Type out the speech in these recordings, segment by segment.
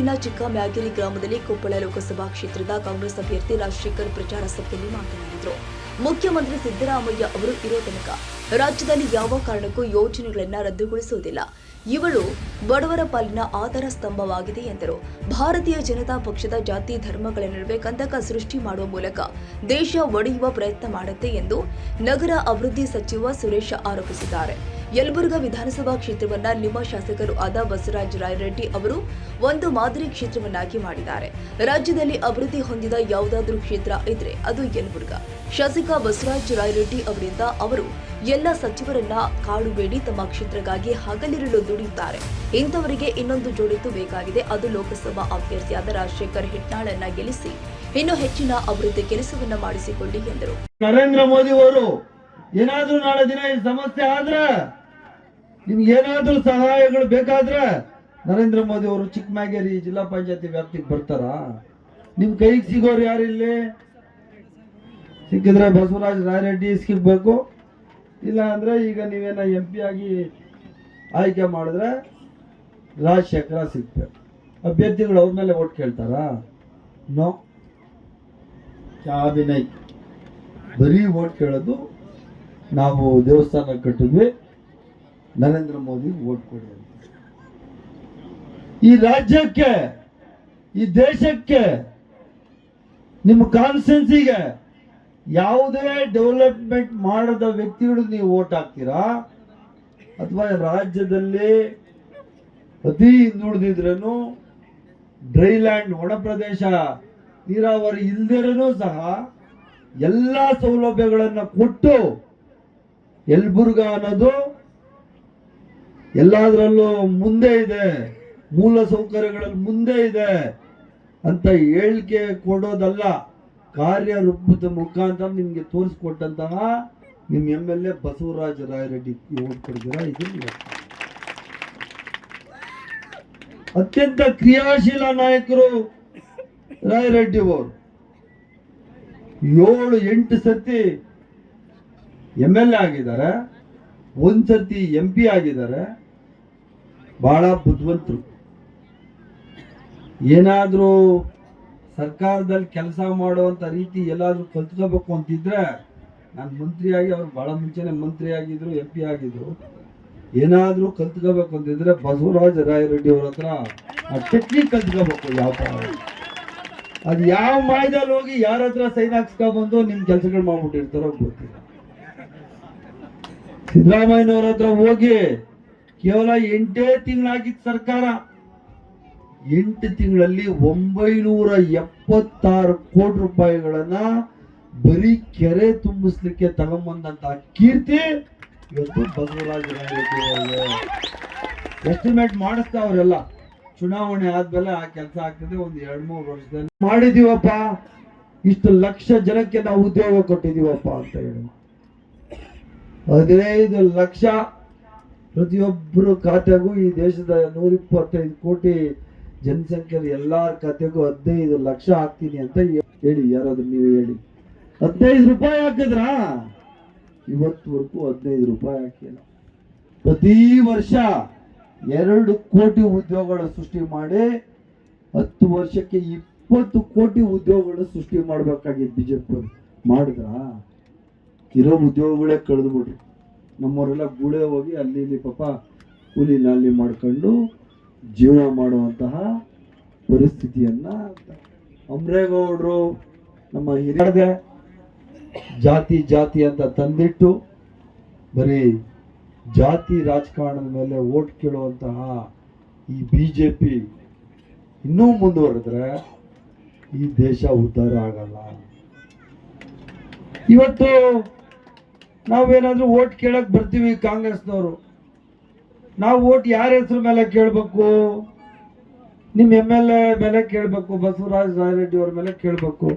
ತಾಲೂಕಿನ ಚಿಕ್ಕಮ್ಯಾಗಿರಿ ಗ್ರಾಮದಲ್ಲಿ ಕೊಪ್ಪಳ ಲೋಕಸಭಾ ಕ್ಷೇತ್ರದ ಕಾಂಗ್ರೆಸ್ ಅಭ್ಯರ್ಥಿ ರಾಜಶೇಖರ್ ಪ್ರಚಾರ ಸಭೆಯಲ್ಲಿ ಮಾತನಾಡಿದರು. ಮುಖ್ಯಮಂತ್ರಿ ಸಿದ್ದರಾಮಯ್ಯ ಅವರು ಇರೋ ತನಕ ರಾಜ್ಯದಲ್ಲಿ ಯಾವ ಕಾರಣಕ್ಕೂ ಯೋಜನೆಗಳನ್ನು ರದ್ದುಗೊಳಿಸುವುದಿಲ್ಲ. ಇವಳು ಬಡವರ ಪಾಲಿನ ಆಧಾರ ಸ್ತಂಭವಾಗಿದೆ ಎಂದರು. ಭಾರತೀಯ ಜನತಾ ಪಕ್ಷದ ಜಾತಿ ಧರ್ಮಗಳ ನಡುವೆ ಕಂದಕ ಸೃಷ್ಟಿ ಮಾಡುವ ಮೂಲಕ ದೇಶ ಒಡೆಯುವ ಪ್ರಯತ್ನ ಮಾಡುತ್ತೆ ಎಂದು ನಗರ ಅಭಿವೃದ್ಧಿ ಸಚಿವ ಸುರೇಶ ಆರೋಪಿಸಿದ್ದಾರೆ. ಯಲಬುರ್ಗಾ ವಿಧಾನಸಭಾ ಕ್ಷೇತ್ರವನ್ನ ನಿಮ್ಮ ಶಾಸಕರು ಆದ ಬಸವರಾಜ ರಾಯರೆಡ್ಡಿ ಅವರು ಒಂದು ಮಾದರಿ ಕ್ಷೇತ್ರವನ್ನಾಗಿ ಮಾಡಿದ್ದಾರೆ. ರಾಜ್ಯದಲ್ಲಿ ಅಭಿವೃದ್ಧಿ ಹೊಂದಿದ ಯಾವುದಾದ್ರೂ ಕ್ಷೇತ್ರ ಇದ್ರೆ ಅದು ಯಲಬುರ್ಗಾ. ಶಾಸಕ ಬಸವರಾಜ ರಾಯರೆಡ್ಡಿ ಅವರಿಂದ ಅವರು ಎಲ್ಲ ಸಚಿವರನ್ನ ಕಾಡುಬೇಡಿ ತಮ್ಮ ಕ್ಷೇತ್ರಕ್ಕಾಗಿ ಹಗಲಿರುಳು ದುಡಿಯುತ್ತಾರೆ. ಇಂಥವರಿಗೆ ಇನ್ನೊಂದು ಜೋಡಿತು ಬೇಕಾಗಿದೆ. ಅದು ಲೋಕಸಭಾ ಅಭ್ಯರ್ಥಿಯಾದ ರಾಜಶೇಖರ್ ಹಿಟ್ನಾಳನ್ನ ಗೆಲ್ಲಿಸಿ, ಇನ್ನು ಹೆಚ್ಚಿನ ಅಭಿವೃದ್ಧಿ ಕೆಲಸವನ್ನ ಮಾಡಿಸಿಕೊಳ್ಳಿ ಎಂದರು. ನರೇಂದ್ರ ಮೋದಿ ಅವರು, ಏನಾದ್ರೂ ನಾಳೆ ದಿನ ಈ ಸಮಸ್ಯೆ ಆದ್ರೆ ನಿಮ್ಗೆ ಏನಾದ್ರೂ ಸಹಾಯಗಳು ಬೇಕಾದ್ರೆ ನರೇಂದ್ರ ಮೋದಿ ಅವರು ಚಿಕ್ಕಮಗೇರಿ ಜಿಲ್ಲಾ ಪಂಚಾಯತಿ ವ್ಯಾಪ್ತಿಗೆ ಬರ್ತಾರ? ನಿಮ್ ಕೈಗೆ ಸಿಗೋರು ಯಾರು ಇಲ್ಲಿ? ಸಿಕ್ಕಿದ್ರೆ ಬಸವರಾಜ್ ರಾಯರೆಡ್ಡಿ ಸಿಗ್ಬೇಕು. ಇಲ್ಲ ಅಂದ್ರೆ ಈಗ ನೀವೇನ ಎಂ ಪಿ ಆಗಿ ಆಯ್ಕೆ ಮಾಡಿದ್ರೆ ರಾಜಶೇಖರ ಸಿಗ್ಬೇಕು. ಅಭ್ಯರ್ಥಿಗಳು ಅವ್ರ ಮೇಲೆ ಓಟ್ ಕೇಳ್ತಾರಾ? ನೋ. ಚಾಬಿನೈ ಬರೀ ಓಟ್ ಕೇಳೋದು ನಾವು ದೇವಸ್ಥಾನ ಕಟ್ಟಿದ್ವಿ. ನರೇಂದ್ರ ಮೋದಿ ಓಟ್ ಕೊಡಿ ಅಂತ. ಈ ರಾಜ್ಯಕ್ಕೆ, ಈ ದೇಶಕ್ಕೆ, ನಿಮ್ಮ ಕಾನ್ಸ್ಟೆನ್ಸಿಗೆ ಯಾವುದೇ ಡೆವಲಪ್ಮೆಂಟ್ ಮಾಡದ ವ್ಯಕ್ತಿಗಳು ನೀವು ಓಟ್ ಹಾಕ್ತೀರಾ? ಅಥವಾ ರಾಜ್ಯದಲ್ಲಿ ಅತಿ ಹಿಂದುಳಿದಿದ್ರೂ ಡ್ರೈ ಲ್ಯಾಂಡ್ ಒಣ ಪ್ರದೇಶ, ನೀರಾವರಿ ಇಲ್ದಿರೂ ಸಹ ಎಲ್ಲ ಸೌಲಭ್ಯಗಳನ್ನು ಕೊಟ್ಟು ಎಲ್ಬುರ್ಗ ಅನ್ನೋದು ಎಲ್ಲದರಲ್ಲೂ ಮುಂದೆ ಇದೆ. ಮೂಲ ಸೌಕರ್ಯಗಳಲ್ಲಿ ಮುಂದೆ ಇದೆ ಅಂತ ಹೇಳಿಕೆ ಕೊಡೋದಲ್ಲ. ಕಾರ್ಯರೂಪದ ಮುಖಾಂತರ ನಿಮಗೆ ತೋರಿಸ್ಕೊಟ್ಟಂತಹ ನಿಮ್ಮ M L A Basavaraj Rayareddy ಓದ್ಕೊಡ್ತೀರ ಇದು ಅತ್ಯಂತ ಕ್ರಿಯಾಶೀಲ ನಾಯಕರು ರಾಯರೆಡ್ಡಿ ಅವರು. ಏಳು, ಎಂಟು ಸರ್ತಿ ಎಂ ಎಲ್ ಎ ಆಗಿದ್ದಾರೆ. ಒಂದ್ಸರ್ತಿ ಎಂ ಪಿ ಆಗಿದ್ದಾರೆ. ಬಹಳ ಬುದ್ಧಿವಂತರು. ಏನಾದರೂ ಸರ್ಕಾರದಲ್ಲಿ ಕೆಲಸ ಮಾಡುವಂಥ ರೀತಿ ಎಲ್ಲಾದರೂ ಕಲ್ತ್ಕೋಬೇಕು ಅಂತಿದ್ರೆ ನಾನು ಮಂತ್ರಿಯಾಗಿ ಅವ್ರು ಬಹಳ ಮುಂಚೆನೇ ಮಂತ್ರಿ ಆಗಿದ್ರು ಎಂ ಪಿ ಆಗಿದ್ರು. ಏನಾದರೂ ಕಲ್ತ್ಕೋಬೇಕು ಅಂತಿದ್ರೆ ಬಸವರಾಜ ರಾಯರೆಡ್ಡಿ ಅವ್ರ ಹತ್ರ ಆ ಟೆಕ್ನಿಕ್ ಕಲ್ತ್ಕೋಬೇಕು ಯಾವ ಥರ ಅದು ಯಾವ ಮಾಯದಲ್ಲಿ ಹೋಗಿ ಯಾರ ಹತ್ರ ಸೈನ್ ಹಾಕ್ಸ್ಕೊಬಂದು ನಿಮ್ಮ ಕೆಲಸಗಳು ಮಾಡ್ಬಿಟ್ಟಿರ್ತಾರೋ ಗೊತ್ತಿಲ್ಲ. ಸಿದ್ದರಾಮಯ್ಯನವ್ರ ಹತ್ರ ಹೋಗಿ ಕೇವಲ ಎಂಟೇ ತಿಂಗಳಾಗಿತ್ತು ಸರ್ಕಾರ. ಎಂಟು ತಿಂಗಳಲ್ಲಿ ಒಂಬೈನೂರ ಎಪ್ಪತ್ತಾರು ಕೋಟಿ ರೂಪಾಯಿಗಳನ್ನ ಬರೀ ಕೆರೆ ತುಂಬಿಸ್ಲಿಕ್ಕೆ ತಗೊಂಬಂದಂತ ಕೀರ್ತಿ ಇವತ್ತು ಬಸವರಾಜ ಎಸ್ಟಿಮೇಟ್ ಮಾಡಿಸ್ತಾ ಅವರೆಲ್ಲ. ಚುನಾವಣೆ ಆದ್ಮೇಲೆ ಆ ಕೆಲಸ ಆಗ್ತದೆ, ಒಂದು ಎರಡ್ ಮೂರು ವರ್ಷದಲ್ಲಿ. ಮಾಡಿದೀವಪ್ಪ. ಇಷ್ಟು ಲಕ್ಷ ಜನಕ್ಕೆ ನಾವು ಉದ್ಯೋಗ ಕೊಟ್ಟಿದೀವಪ್ಪ ಅಂತ ಹೇಳಿ. ಹದಿನೈದು ಲಕ್ಷ ಪ್ರತಿಯೊಬ್ಬರು ಖಾತೆಗೂ ಈ ದೇಶದ ನೂರ ಇಪ್ಪತ್ತೈದು ಕೋಟಿ ಜನಸಂಖ್ಯೆ ಎಲ್ಲಾರ ಖಾತೆಗೂ ಹದಿನೈದು ಲಕ್ಷ ಹಾಕ್ತೀನಿ ಅಂತ ಹೇಳಿ, ಯಾರಾದ್ರೂ ನೀವು ಹೇಳಿ. ಹದಿನೈದು ರೂಪಾಯಿ ಹಾಕಿದ್ರಾ? ಇವತ್ತುವರೆಗೂ ಹದಿನೈದು ರೂಪಾಯಿ ಹಾಕಿಲ್ಲ. ಪ್ರತಿ ವರ್ಷ ಎರಡು ಕೋಟಿ ಉದ್ಯೋಗಗಳ ಸೃಷ್ಟಿ ಮಾಡಿ ಹತ್ತು ವರ್ಷಕ್ಕೆ ಇಪ್ಪತ್ತು ಕೋಟಿ ಉದ್ಯೋಗಗಳ ಸೃಷ್ಟಿ ಮಾಡ್ಬೇಕಾಗಿತ್ತು ಬಿಜೆಪಿ ಮಾಡಿದ್ರಾ? ಇರೋ ಉದ್ಯೋಗಗಳೇ ಕಳೆದು ಬಿಡ್ರು ನಮ್ಮವರೆಲ್ಲ ಗೂಳೆ ಹೋಗಿ ಅಲ್ಲಿ ಇಲ್ಲಿ ಪಾಪ ಕೂಲಿ ನಾಲಿ ಮಾಡ್ಕೊಂಡು ಜೀವನ ಮಾಡುವಂತಹ ಪರಿಸ್ಥಿತಿಯನ್ನ ಅಮ್ರೇಗೌಡರು ನಮ್ಮ ಹಿರಿಯರದೆ ಜಾತಿ ಜಾತಿ ಅಂತ ತಂದಿಟ್ಟು ಬರೀ ಜಾತಿ ರಾಜಕಾರಣದ ಮೇಲೆ ಓಟ್ ಕೇಳುವಂತಹ ಈ ಬಿ ಜೆ ಪಿ ಇನ್ನೂ ಮುಂದುವರೆದ್ರೆ ಈ ದೇಶ ಉದ್ಧಾರ ಆಗಲ್ಲ. ಇವತ್ತು ನಾವೇನಾದ್ರೂ ಓಟ್ ಕೇಳಕ್ ಬರ್ತೀವಿ ಕಾಂಗ್ರೆಸ್ನವರು. ನಾವು ಓಟ್ ಯಾರ ಹೆಸರು ಮೇಲೆ ಕೇಳಬೇಕು? ನಿಮ್ಮ ಎಂ ಎಲ್ ಎ ಮೇಲೆ ಕೇಳಬೇಕು, ಬಸವರಾಜ ರಾಯರೆಡ್ಡಿ ಅವ್ರ ಮೇಲೆ ಕೇಳಬೇಕು.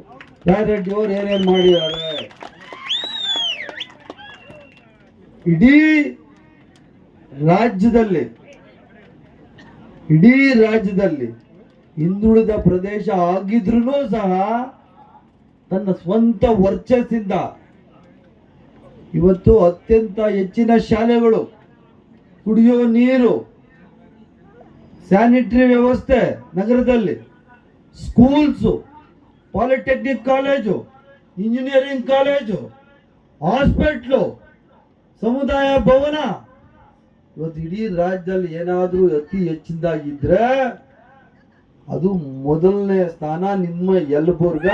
ರಾಯರೆಡ್ಡಿ ಅವ್ರು ಏನೇನ್ ಮಾಡಿದ್ದಾರೆ? ಇಡೀ ರಾಜ್ಯದಲ್ಲಿ ಇಡೀ ರಾಜ್ಯದಲ್ಲಿ ಹಿಂದುಳಿದ ಪ್ರದೇಶ ಆಗಿದ್ರೂ ಸಹ ತನ್ನ ಸ್ವಂತ ವರ್ಚಸ್ಸಿಂದ ಇವತ್ತು ಅತ್ಯಂತ ಹೆಚ್ಚಿನ ಶಾಲೆಗಳು, ಕುಡಿಯುವ ನೀರು ಸ್ಯಾನಿಟರಿ ವ್ಯವಸ್ಥೆ ನಗರದಲ್ಲಿ schools polytechnic college engineering college hospital ಸಮುದಾಯ ಭವನ. ಇವತ್ತು ಇಡೀ ರಾಜ್ಯದಲ್ಲಿ ಏನಾದರೂ ಅತಿ ಹೆಚ್ಚಿನದಾಗಿದ್ರೆ ಅದು ಮೊದಲನೇ ಸ್ಥಾನ ನಿಮ್ಮ ಯಲಬುರ್ಗ.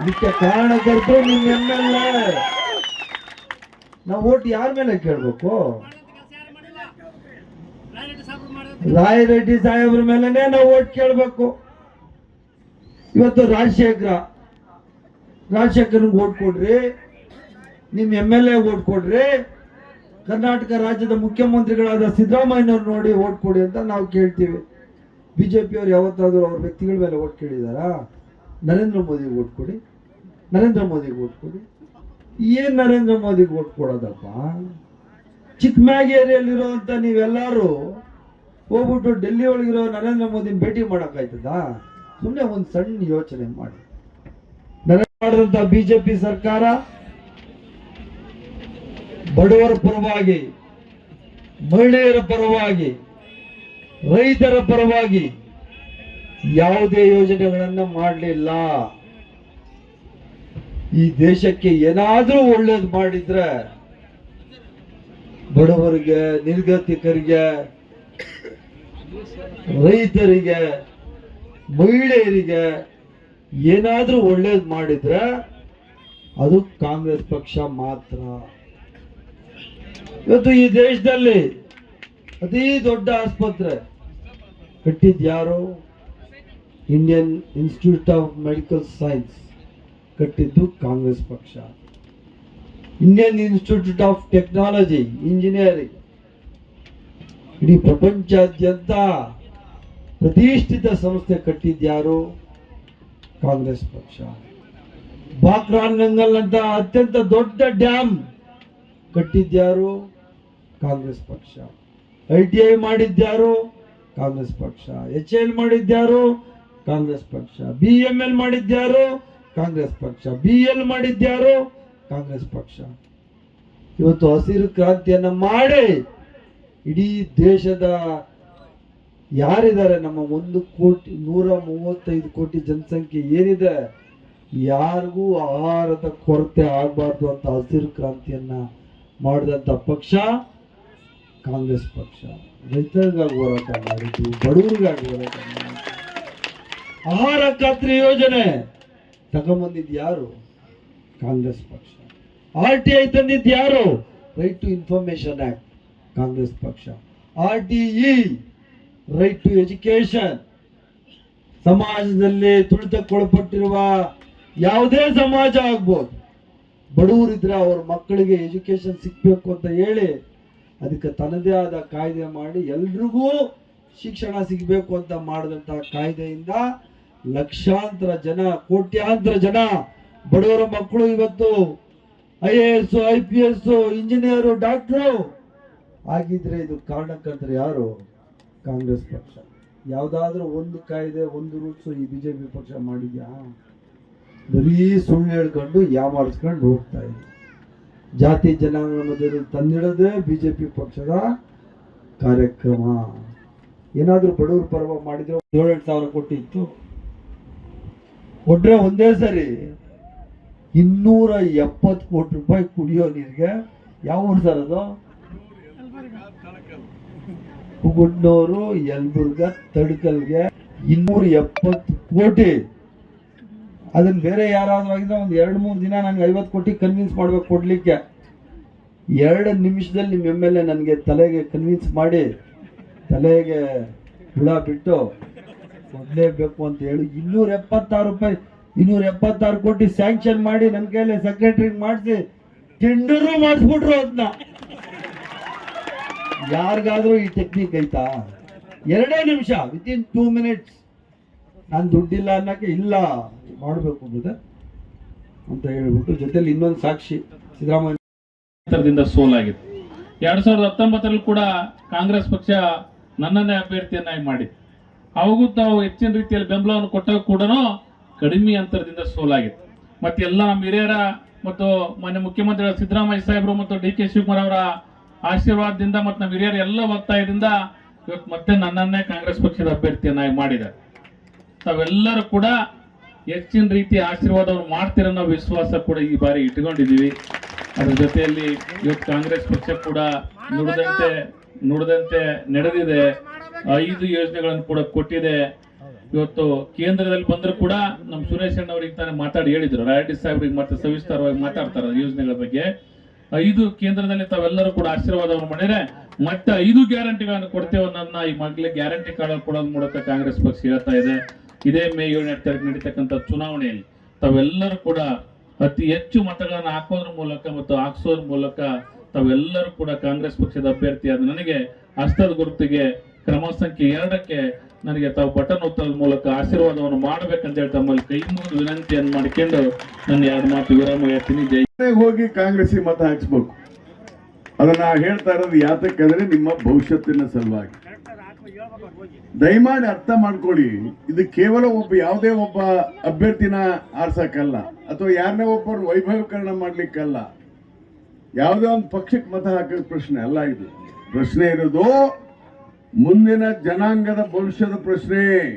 ಇದಕ್ಕೆ ಕಾರಣಕರ್ತರು ಎ. ನಾವು ಓಟ್ ಯಾರ ಮೇಲೆ ಕೇಳಬೇಕು? ರಾಯರೆಡ್ಡಿ ಸಾಹೇಬ್ರ ಮೇಲೆನೆ ನಾವು ಓಟ್ ಕೇಳಬೇಕು. ಇವತ್ತು ರಾಜಶೇಖರ ರಾಜಶೇಖರ್ಗೆ ಓಟ್ ಕೊಡ್ರಿ. ನಿಮ್ಮ ಎಂ ಎಲ್ ಎ ಓಟ್ ಕೊಡ್ರಿ. ಕರ್ನಾಟಕ ರಾಜ್ಯದ ಮುಖ್ಯಮಂತ್ರಿಗಳಾದ ಸಿದ್ದರಾಮಯ್ಯನವ್ರು ನೋಡಿ ಓಟ್ ಕೊಡಿ ಅಂತ ನಾವು ಕೇಳ್ತೀವಿ. ಬಿ ಜೆ ಪಿಯವ್ರು ಯಾವತ್ತಾದರೂ ಅವ್ರ ವ್ಯಕ್ತಿಗಳ ಮೇಲೆ ಓಟ್ ಕೇಳಿದಾರಾ? ನರೇಂದ್ರ ಮೋದಿಗೆ ಓಟ್ ಕೊಡಿ. ನರೇಂದ್ರ ಮೋದಿಗೆ ಓಟ್ ಕೊಡಿ. ಏನು ನರೇಂದ್ರ ಮೋದಿಗೆ ಓಟ್ ಕೊಡೋದಪ್ಪ? ಚಿಕ್ಕಮ್ಯಾಗಿ ಏರಿಯಲ್ಲಿರುವಂಥ ನೀವೆಲ್ಲರೂ ಹೋಗ್ಬಿಟ್ಟು ಡೆಲ್ಲಿ ಒಳಗಿರೋ ನರೇಂದ್ರ ಮೋದಿ ಭೇಟಿ ಮಾಡೋಕ್ಕಾಯ್ತದಾ? ಸುಮ್ಮನೆ ಒಂದು ಸಣ್ಣ ಯೋಚನೆ ಮಾಡಿ. ಮಾಡಿದಂಥ ಬಿ ಜೆ ಪಿ ಸರ್ಕಾರ ಬಡವರ ಪರವಾಗಿ, ಮಹಿಳೆಯರ ಪರವಾಗಿ, ರೈತರ ಪರವಾಗಿ ಯಾವುದೇ ಯೋಜನೆಗಳನ್ನ ಮಾಡಲಿಲ್ಲ. ಈ ದೇಶಕ್ಕೆ ಏನಾದರೂ ಒಳ್ಳೇದು ಮಾಡಿದ್ರೆ ಬಡವರಿಗೆ, ನಿರ್ಗತಿಕರಿಗೆ, ರೈತರಿಗೆ, ಮಹಿಳೆಯರಿಗೆ ಏನಾದರೂ ಒಳ್ಳೇದು ಮಾಡಿದ್ರೆ ಅದು ಕಾಂಗ್ರೆಸ್ ಪಕ್ಷ ಮಾತ್ರ. ಇವತ್ತು ಈ ದೇಶದಲ್ಲಿ ಅತಿ ದೊಡ್ಡ ಆಸ್ಪತ್ರೆ ಕಟ್ಟಿದ್ಯಾರು Indian institute of medical science ಕಟ್ಟಿದ್ದು ಕಾಂಗ್ರೆಸ್ ಪಕ್ಷ. Indian institute of technology engineering ಇಡೀ ಪ್ರಪಂಚಾದ್ಯಂತ ಪ್ರತಿಷ್ಠಿತ ಸಂಸ್ಥೆ ಕಟ್ಟಿದ್ಯಾರು ಕಾಂಗ್ರೆಸ್ ಪಕ್ಷ. ಬಾಕ್ರಾನ್ಗಂಗಲ್ ಅಂತ ಅತ್ಯಂತ ದೊಡ್ಡ ಡ್ಯಾಮ್ ಕಟ್ಟಿದ್ಯಾರು ಕಾಂಗ್ರೆಸ್ ಪಕ್ಷ. ಐ ಟಿ ಐ ಮಾಡಿದ್ಯಾರು ಕಾಂಗ್ರೆಸ್ ಪಕ್ಷ. ಎಚ್ ಎಲ್ ಮಾಡಿದ್ಯಾರು ಕಾಂಗ್ರೆಸ್ ಪಕ್ಷ. ಬಿ ಎಂ ಎಲ್ ಮಾಡಿದ್ಯಾರು ಕಾಂಗ್ರೆಸ್ ಪಕ್ಷ. ಬಿ ಎಲ್ ಮಾಡಿದ್ಯಾರು? ಕಾಂಗ್ರೆಸ್ ಪಕ್ಷ. ಇವತ್ತು ಹಸಿರು ಕ್ರಾಂತಿಯನ್ನ ಮಾಡಿ ಇಡೀ ದೇಶದ ಯಾರಿದ್ದಾರೆ? ನಮ್ಮ ಒಂದು ಕೋಟಿ, ನೂರ ಮೂವತ್ತೈದು ಕೋಟಿ ಜನಸಂಖ್ಯೆ ಏನಿದೆ? ಯಾರಿಗೂ ಆಹಾರದ ಕೊರತೆ ಆಗಬಾರ್ದು ಅಂತ ಹಸಿರು ಕ್ರಾಂತಿಯನ್ನ ಮಾಡಿದಂಥ ಪಕ್ಷ ಕಾಂಗ್ರೆಸ್ ಪಕ್ಷ. ರೈತರಿಗಾಗಿ ಹೋರಾಟ ಮಾಡಿದ್ದು, ಬಡವರಿಗಾಗಿ ಹೋರಾಟ ಮಾಡಿದ್ದು. ಆಹಾರ ಖಾತ್ರಿ ಯೋಜನೆ. ತಗೊಂಬಂದಿದ್ದು ಯಾರು? ಕಾಂಗ್ರೆಸ್ ಪಕ್ಷ. ಆರ್ ಟಿ ಐ ತಂದಿದ್ದು ಯಾರು? Right to information act Congress ಪಕ್ಷ. R T E right to education ಸಮಾಜದಲ್ಲಿ ತುಳಿತಕ್ಕೊಳಪಟ್ಟಿರುವ ಯಾವುದೇ ಸಮಾಜ ಆಗ್ಬೋದು. ಬಡವರಿದ್ರೆ ಅವ್ರ ಮಕ್ಕಳಿಗೆ ಎಜುಕೇಶನ್ ಸಿಕ್ಬೇಕು ಅಂತ ಹೇಳಿ ಅದಕ್ಕೆ ತನ್ನದೇ ಆದ ಕಾಯ್ದೆ ಮಾಡಿ ಎಲ್ರಿಗೂ ಶಿಕ್ಷಣ ಸಿಗಬೇಕು ಅಂತ ಮಾಡಿದಂಥ ಕಾಯ್ದೆಯಿಂದ ಲಕ್ಷಾಂತರ ಜನ, ಕೋಟ್ಯಾಂತರ ಜನ, ಬಡವರ ಮಕ್ಕಳು ಇವತ್ತು I A S, I P S, engineer, doctor. ಆಗಿದ್ರೆ ಇದು ಕಾರಣಕ್ಕಂದ್ರೆ ಯಾರು? ಕಾಂಗ್ರೆಸ್ ಪಕ್ಷ. ಯಾವುದಾದ್ರೂ ಒಂದು ಕಾಯ್ದೆ, ಒಂದು ರೂಲ್ಸು ಈ ಬಿಜೆಪಿ ಪಕ್ಷ ಮಾಡಿದ್ಯಾ? ಬರೀ ಸುಳ್ಳು ಹೇಳ್ಕೊಂಡು ಯಾಮಾರಿಸ್ಕೊಂಡು ಹೋಗ್ತಾ ಇದೆ. ಜಾತಿ ಜನಾಂಗ ಮಧ್ಯದಲ್ಲಿ ತಂದಿಡೋದೇ ಬಿಜೆಪಿ ಪಕ್ಷದ ಕಾರ್ಯಕ್ರಮ. ಏನಾದರೂ ಬಡವ್ರ ಪರ್ವ ಮಾಡಿದ್ರೆ ಏಳೆಂಟು ಸಾವಿರ ಕೋಟಿ ಇತ್ತು. ಕೊಟ್ರೆ ಒಂದೇ ಸರಿ. ಇನ್ನೂರ ಎಪ್ಪತ್ತು ಕೋಟಿ ರೂಪಾಯಿ ಕುಡಿಯೋ ನೀರಿಗೆ ಯಾವ ಊರು ಸರ್ ಅದು? ಗುಡ್ನೂರು ಯಲ್ಬುರ್ಗ, ತಡ್ಕಲ್ಗೆ ಇನ್ನೂರ ಎಪ್ಪತ್ತು ಕೋಟಿ. ಅದನ್ನ ಬೇರೆ ಯಾರಾದ್ರೂ ಆಗಿದ್ರೆ ಒಂದು ಎರಡು ಮೂರು ದಿನ ನನಗೆ ಐವತ್ತು ಕೋಟಿ ಕನ್ವಿನ್ಸ್ ಮಾಡ್ಬೇಕು ಕೊಡ್ಲಿಕ್ಕೆ. ಎರಡು ನಿಮಿಷದಲ್ಲಿ ನಿಮ್ಮ ಎಂ ಎಲ್ ಎ ನನಗೆ ತಲೆಗೆ ಕನ್ವಿನ್ಸ್ ಮಾಡಿ, ತಲೆಗೆ ಹುಳ ಬಿಟ್ಟು ಕೊಡಲೇಬೇಕು ಅಂತ ಹೇಳಿ ಇನ್ನೂರ ಎಪ್ಪತ್ತಾರು ರೂಪಾಯಿ, ಇನ್ನೂರ ಎಪ್ಪತ್ತಾರು ಕೋಟಿ ಸ್ಯಾಂಕ್ಷನ್ ಮಾಡಿ ನನ್ನ ಕೈಯಲ್ಲಿ ಸೆಕ್ರೆಟರಿ ಮಾಡಿಸಿ ಟೆಂಡರು ಮಾಡಿಸ್ಬಿಟ್ರು ಅದನ್ನ ಯಾರಿಗಾದ್ರೂ ಈ ಟೆಕ್ನಿಕ್ ಐತಾ? ಎರಡೇ ನಿಮಿಷ ವಿತ್ ಇನ್ ಟೂ ಮಿನಿಟ್ಸ್ ನಾನು ದುಡ್ಡಿಲ್ಲ ಅನ್ನಕ್ಕೆ ಇಲ್ಲ, ಮಾಡಬೇಕು ಬ್ರದರ್ ಅಂತ ಹೇಳ್ಬಿಟ್ಟು ಜೊತೆಲಿ ಇನ್ನೊಂದು ಸಾಕ್ಷಿ, ಸಿದ್ದರಾಮಯ್ಯ. ಸೋಲಾಗಿದೆ ಎರಡ್ ಸಾವಿರದ ಹತ್ತೊಂಬತ್ತರಲ್ಲಿ ಕೂಡ ಕಾಂಗ್ರೆಸ್ ಪಕ್ಷ ನನ್ನನ್ನೇ ಅಭ್ಯರ್ಥಿಯನ್ನಾಗಿ ಮಾಡಿತ್ತು. ಅವಾಗೂ ತಾವು ಹೆಚ್ಚಿನ ರೀತಿಯಲ್ಲಿ ಬೆಂಬಲವನ್ನು ಕೊಟ್ಟಾಗ ಕೂಡ ಕಡಿಮೆ ಅಂತರದಿಂದ ಸೋಲಾಗಿತ್ತು. ಮತ್ತೆ ಎಲ್ಲ ಹಿರಿಯರ ಮತ್ತು ಮಾನ್ಯ ಮುಖ್ಯಮಂತ್ರಿಗಳ ಸಿದ್ದರಾಮಯ್ಯ ಸಾಹೇಬರು ಮತ್ತು ಡಿ ಕೆ ಶಿವಕುಮಾರ್ ಅವರ ಆಶೀರ್ವಾದದಿಂದ ಮತ್ತು ನಮ್ಮ ಹಿರಿಯರ ಎಲ್ಲ ಒತ್ತಾಯದಿಂದ ಇವತ್ತು ಮತ್ತೆ ನನ್ನನ್ನೇ ಕಾಂಗ್ರೆಸ್ ಪಕ್ಷದ ಅಭ್ಯರ್ಥಿಯನ್ನಾಗಿ ಮಾಡಿದ್ದಾರೆ. ತಾವೆಲ್ಲರೂ ಕೂಡ ಹೆಚ್ಚಿನ ರೀತಿ ಆಶೀರ್ವಾದವನ್ನು ಮಾಡ್ತೀರ ಅನ್ನೋ ವಿಶ್ವಾಸ ಕೂಡ ಈ ಬಾರಿ ಇಟ್ಕೊಂಡಿದ್ದೀವಿ ಅದ್ರ ಜೊತೆಯಲ್ಲಿ ಇವತ್ತು ಕಾಂಗ್ರೆಸ್ ಪಕ್ಷ ಕೂಡ ನುಡಿದಂತೆ ನುಡಿದಂತೆ ನಡೆದಿದೆ. ಐದು ಯೋಜನೆಗಳನ್ನು ಕೂಡ ಕೊಟ್ಟಿದೆ. ಇವತ್ತು ಕೇಂದ್ರದಲ್ಲಿ ಬಂದರೂ ಕೂಡ ನಮ್ಮ ಸುರೇಶ್ ಅಣ್ಣ ಅವ್ರಿಗೆ ತಾನೇ ಮಾತಾಡಿ ಹೇಳಿದ್ರು. ರಾಯಡ್ಡಿ ಸಾಹೇಬ್ರಿಗೆ ಮತ್ತೆ ಸವಿಸ್ತಾರವಾಗಿ ಮಾತಾಡ್ತಾರೆ ಯೋಜನೆಗಳ ಬಗ್ಗೆ. ಐದು ಕೇಂದ್ರದಲ್ಲಿ ತಾವೆಲ್ಲರೂ ಕೂಡ ಆಶೀರ್ವಾದವನ್ನು ಮಾಡಿದ್ರೆ ಮತ್ತೆ ಐದು ಗ್ಯಾರಂಟಿಗಳನ್ನು ಕೊಡ್ತೇವೆ ನನ್ನ ಈ ಮಗ್ಲೆ ಗ್ಯಾರಂಟಿ ಕಾರ್ಡ್ ಕೊಡೋದ್ ಮೂಲಕ ಕಾಂಗ್ರೆಸ್ ಪಕ್ಷ ಹೇಳ್ತಾ ಇದೆ. ಇದೇ ಮೇ ಏಳನೇ ತಾರೀಕು ನಡೀತಕ್ಕಂಥ ಚುನಾವಣೆಯಲ್ಲಿ ತಾವೆಲ್ಲರೂ ಕೂಡ ಅತಿ ಹೆಚ್ಚು ಮತಗಳನ್ನು ಹಾಕೋದ್ರ ಮೂಲಕ ಮತ್ತು ಹಾಕ್ಸೋದ್ರ ಮೂಲಕ ತಾವೆಲ್ಲರೂ ಕೂಡ ಕಾಂಗ್ರೆಸ್ ಪಕ್ಷದ ಅಭ್ಯರ್ಥಿಯಾದ ನನಗೆ ಹಸ್ತದ ಗುರುತಿಗೆ ಕ್ರಮ ಸಂಖ್ಯೆ ಎರಡಕ್ಕೆ ನನಗೆ ತಾವು ಬಟನ್ ಒತ್ತದ ಮೂಲಕ ಆಶೀರ್ವಾದವನ್ನು ಮಾಡಬೇಕಂತ ಹೇಳಿ ತಮ್ಮಲ್ಲಿ ಕೈ ಮುಗಿದು ವಿನಂತಿಯನ್ನು ಮಾಡಿಕೊಂಡು ನನ್ನ ಎರಡು ಮಾತು ವಿರಾಮ ಹೇಳ್ತೀನಿ. ಜೈ ಹೋಗಿ ಕಾಂಗ್ರೆಸ್ ಮತ ಹಾಕಿಸ್ಬೇಕು. ಅದನ್ನ ಹೇಳ್ತಾ ಇರೋದು ಯಾತಕ್ಕಂದ್ರೆ ನಿಮ್ಮ ಭವಿಷ್ಯತ್ತಿನ ಸಲುವಾಗಿ. ದಯಮಾಡಿ ಅರ್ಥ ಮಾಡ್ಕೊಳ್ಳಿ. ಇದು ಕೇವಲ ಒಬ್ಬ ಯಾವುದೇ ಒಬ್ಬ ಅಭ್ಯರ್ಥಿನ ಆರ್ಸಕ್ಕಲ್ಲ. ಅಥವಾ ಯಾರನ್ನೇ ಒಬ್ಬರು ವೈಭವೀಕರಣ ಮಾಡ್ಲಿಕ್ಕಲ್ಲ. ಯಾವುದೇ ಒಂದು ಪಕ್ಷಕ್ಕೆ ಮತ ಹಾಕೋ ಪ್ರಶ್ನೆ ಅಲ್ಲ ಇದು. ಪ್ರಶ್ನೆ ಇರೋದು ಮುಂದಿನ ಜನಾಂಗದ ಭವಿಷ್ಯದ ಪ್ರಶ್ನೆ.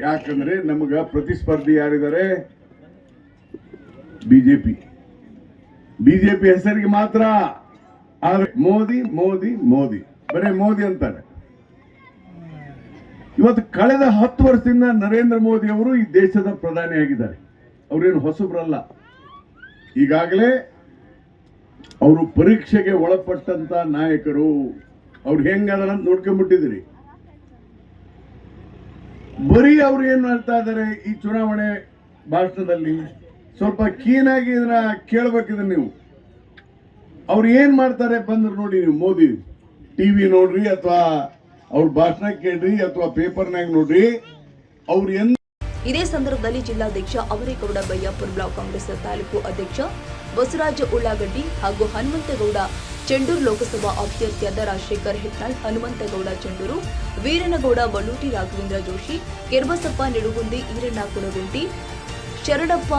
ಯಾಕಂದ್ರೆ ನಮಗ ಪ್ರತಿಸ್ಪರ್ಧಿ ಯಾರಿದ್ದಾರೆ? ಬಿಜೆಪಿ. ಬಿಜೆಪಿ ಹೆಸರಿಗೆ ಮಾತ್ರ. ಆದ್ರೆ ಮೋದಿ ಮೋದಿ ಮೋದಿ. ಬರೇ ಮೋದಿ ಅಂತಾರೆ. ಇವತ್ತು ಕಳೆದ ಹತ್ತು ವರ್ಷದಿಂದ ನರೇಂದ್ರ ಮೋದಿ ಅವರು ಈ ದೇಶದ ಪ್ರಧಾನಿ ಆಗಿದ್ದಾರೆ. ಅವರೇನು ಹೊಸಬ್ರಲ್ಲ. ಈಗಾಗಲೇ ಅವರು ಪರೀಕ್ಷೆಗೆ ಒಳಪಟ್ಟಂತ ನಾಯಕರು. ಅವ್ರು ಹೆಂಗ ಅಂತ ನೋಡ್ಕೊಂಡ್ಬಿಟ್ಟಿದ್ರಿ ಬರೀ ಅವ್ರು ಏನ್ ಮಾಡ್ತಾ ಇದಾರೆ ಈ ಚುನಾವಣೆ ಭಾಷಣದಲ್ಲಿ ಸ್ವಲ್ಪ ಕೀನಾಗಿ ಇದನ್ನ ಕೇಳ್ಬೇಕಿದ್ರೆ ನೀವು. ಅವ್ರು ಏನ್ ಮಾಡ್ತಾರೆ ಬಂದ್ರು ನೋಡಿ ನೀವು ಮೋದಿ ಟಿವಿ ನೋಡ್ರಿ ಅಥವಾ ಅವ್ರ ಭಾಷಣ ಕೇಳ್ರಿ ಅಥವಾ ಪೇಪರ್ನಾಗ ನೋಡ್ರಿ. ಅವ್ರು ಎಂದ ಇದೇ ಸಂದರ್ಭದಲ್ಲಿ ಜಿಲ್ಲಾಧ್ಯಕ್ಷ ಅವರೇಗೌಡ ಬಯ್ಯಾಪುರ ಬ್ಲಾಕ್ ಕಾಂಗ್ರೆಸ್ ತಾಲೂಕು ಅಧ್ಯಕ್ಷ ಬಸವರಾಜ ಉಳ್ಳಾಗಡ್ಡಿ ಹಾಗೂ ಹನುಮಂತಗೌಡ ಚೆಂಡೂರು ಲೋಕಸಭಾ ಅಭ್ಯರ್ಥಿಯಾದ ರಾಜಶೇಖರ್ ಹಿಟ್ನಾಳ್ ಹನುಮಂತಗೌಡ ಚೆಂಡೂರು, ವೀರನಗೌಡ ಬಳ್ಳೂಟಿ ರಾಘವೇಂದ್ರ ಜೋಶಿ, ಕೆರ್ಬಸಪ್ಪ ನಿಡುಗುಂದಿ ಈರಣ್ಣ ಕುಲಗುಂಟಿ ಶರಣಪ್ಪ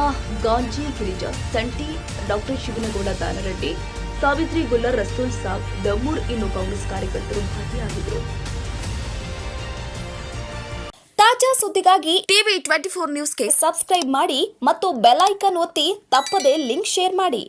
ಗಾಂಜಿ ಗಿರಿಜ, ಸಂಟಿ ಡಾಕ್ಟರ್ ಶಿವನಗೌಡ ದಾನರೆಡ್ಡಿ, ಸಾವಿತ್ರಿ ಗುಲ್ಲರ್ ರಸೂಲ್ ಸಾಬ್ ದಮ್ಮೂರ್ ಇನ್ನು ಕಾಂಗ್ರೆಸ್ ಕಾರ್ಯಕರ್ತರು ಭಾಗಿಯಾಗಿದ್ದರು. ತಾಜಾ ಸುದ್ದಿಗಾಗಿ ಟಿವಿ ಟ್ವೆಂಟಿ ಫೋರ್ ನ್ಯೂಸ್ಗೆ ಸಬ್ಸ್ಕ್ರೈಬ್ ಮಾಡಿ ಮತ್ತು ಬೆಲ್ ಐಕನ್ ಒತ್ತಿ ತಪ್ಪದೇ ಲಿಂಕ್ ಶೇರ್ ಮಾಡಿ.